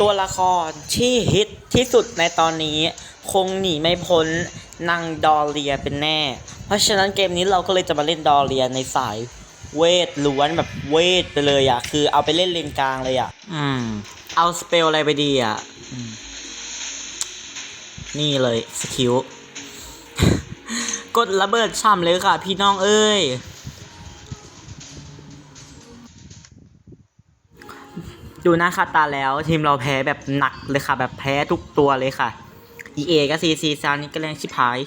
ตัวละครที่ฮิตที่สุดในตอนนี้ คงหนีไม่พ้นนางดอเรียเป็นแน่ เพราะฉะนั้นเกมนี้เราก็เลยจะมาเล่นดอเรียในสายเวทล้วนแบบเวทไปเลยอะคือเอาไปเล่นเลนกลางเลยอะอืม เอาสเปลอะไรไปดีอะอนี่เลยสกิลกดระเบิดช่ำเลยค่ะ พี่น้องเอ้ย ดูหน้าคาตาแล้วทีมเราแพ้แบบหนักเลยค่ะ แบบแพ้ทุกตัวเลยค่ะ EA ก็ซีซีซานี่ก็แรงชิบหาย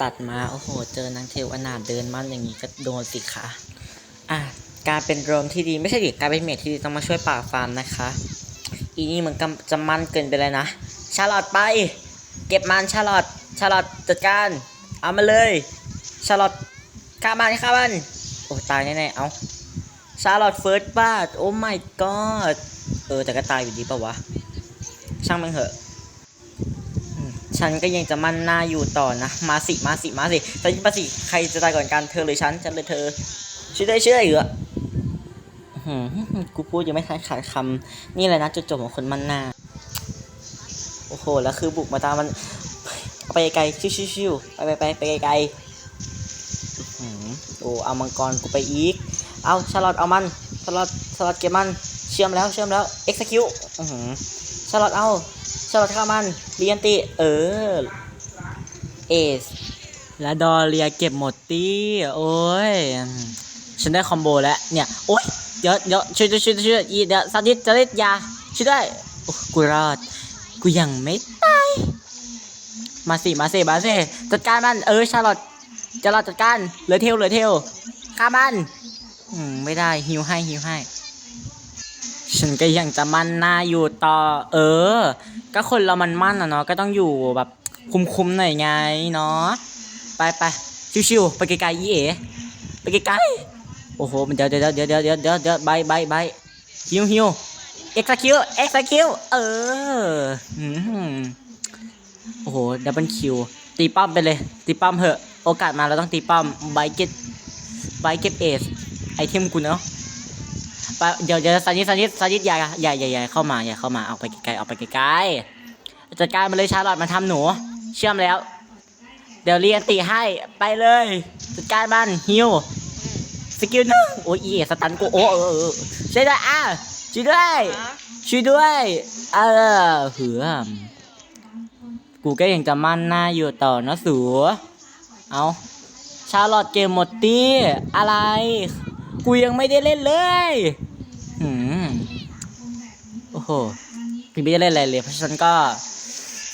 ตัดมาโอ้โห เจอนางเทวอนาถเดินมั่นอย่างนี้ก็โดนสิคะอะการเป็นโรมที่ดีไม่ใช่ดิการเป็นเมทที่ดีต้องมาช่วยป่าฟาร์มนะคะ อีนี่เหมือนกจะมันเกินไปเลยนะชาลอตไป เก็บมันชาลอตชาลอตจัดการเอามาเลยชาลอตฆ่ามันฆ่ามันโอ้ตายแน่ๆเอา ชาลอตเฟิร์สบาทโอ้ my god เออ แต่ก็ตายอยู่ดีปะวะ ช่างมันเถอะ ฉันก็ยังจะมั่นหน้าอยู่ต่อนะ มาสิ มาสิ มาสิแต่ยิ่งมาสิ ใครจะตายก่อนกัน เธอหรือฉัน ฉันหรือเธอ ช่วยได้ช่วยได้เหรออื้อหือกูพูดยังไม่ทันขาดคำนี่แหละนะจุดจบของคนมั่นหน้า โอ้โห แล้วคือบุกมาตามมันเอาไปไกลชิวชิวชิวไปไปไปไปไกลๆโอ้เอามังกรกูไปอีก เอาชาลอตเอามันชาลอตชาลอตเก็บมัน เชื่อมแล้วเชื่อมแล้ว execute อือหือชาลอตเอาชาลอตฆ่ามันเรียนติเออเอสและดอเรียเก็บหมดตีโอ้ยฉันได้คอมโบแล้วเนี่ยโอ๊ยเดี๋ยวเดี๋ยวช่วยช่วยช่วยช่วยอีเดี๋ยวซาดิสจะเล่นยาช่วยได้โอ้กูรอดกูยังไม่ตายมาสิมาสิมาสิจัดการมันเออชาลอตจะรอดจัดการเหลือเทลเหลือเทลฆ่ามัน อืม ไม่ได้ฮิวให้ฮิวให้ ฉันก็ยังจะมั่นหน้าอยู่ต่อ เออ ก็คนเรามันมั่นอะเนาะก็ต้องอยู่แบบคุมๆหน่อยไงเนาะไปไปชิวๆไปไกลๆยี่เอ๋ไปไกลๆโอ้โหมันเดี๋ยวเดี๋ยวเดี๋ยวเดี๋ยวเดี๋ยวเดี๋ยวเดี๋ยวใบใบใบฮิวฮิวเอ็กซ์คิวเอ็กซ์คิวเออหืมโอ้โหดับเบิลคิวตีป้อมไปเลย ตีป้อมเหอะ โอกาสมาเราต้องตีป้อมใบเก็ตใบเก็ตเอส ไอเทมกูเนาะไปเดี๋ยวเดี๋ยวซานิสซานิสซานิสอย่าอย่าอย่าอย่าเข้ามาอย่าเข้ามาออกไปไกลๆออกไปไกลๆจัดการมาเลยชาร์ลอตมาทำหนู เชื่อมแล้ว เดี๋ยวเรียนตีให้ไปเลยจัดการมันฮิวสกิลหนึ่งโอ้ยอีสตันกูโอ้เออช่วยด้วยอะช่วยด้วยช่วยด้วยเออเหือมกูก็ยังจะมั่นหน้าอยู่ต่อนะสัวเอาชาร์ลอตเกมหมดตีอะไร กูยังไม่ได้เล่นเลยหืมโอ้โหพี่ไม่ได้เล่นอะไรเลย เพราะฉะนั้นก็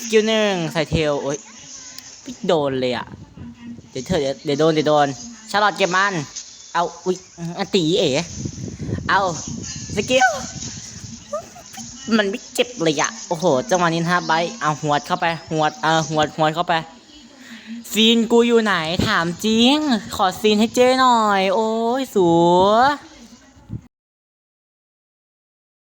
สกิลหนึ่งใส่เทลโอ้ยไม่โดนเลยอะ เดี๋ยวเธอเดี๋ยวเดี๋ยวโดนเดี๋ยวโดนชาลอตเก็บมัน เอา อุ๊ยตีเอ๋ เอาสกิล มันไม่เจ็บเลยอะโอ้โห จังหวะนี้นะใบเอาหัวดเข้าไป หัวดเออหัวดหัวดเข้าไป ซีนกูอยู่ไหนถามจริง ขอซีนให้เจ้หน่อย โอ้ย สู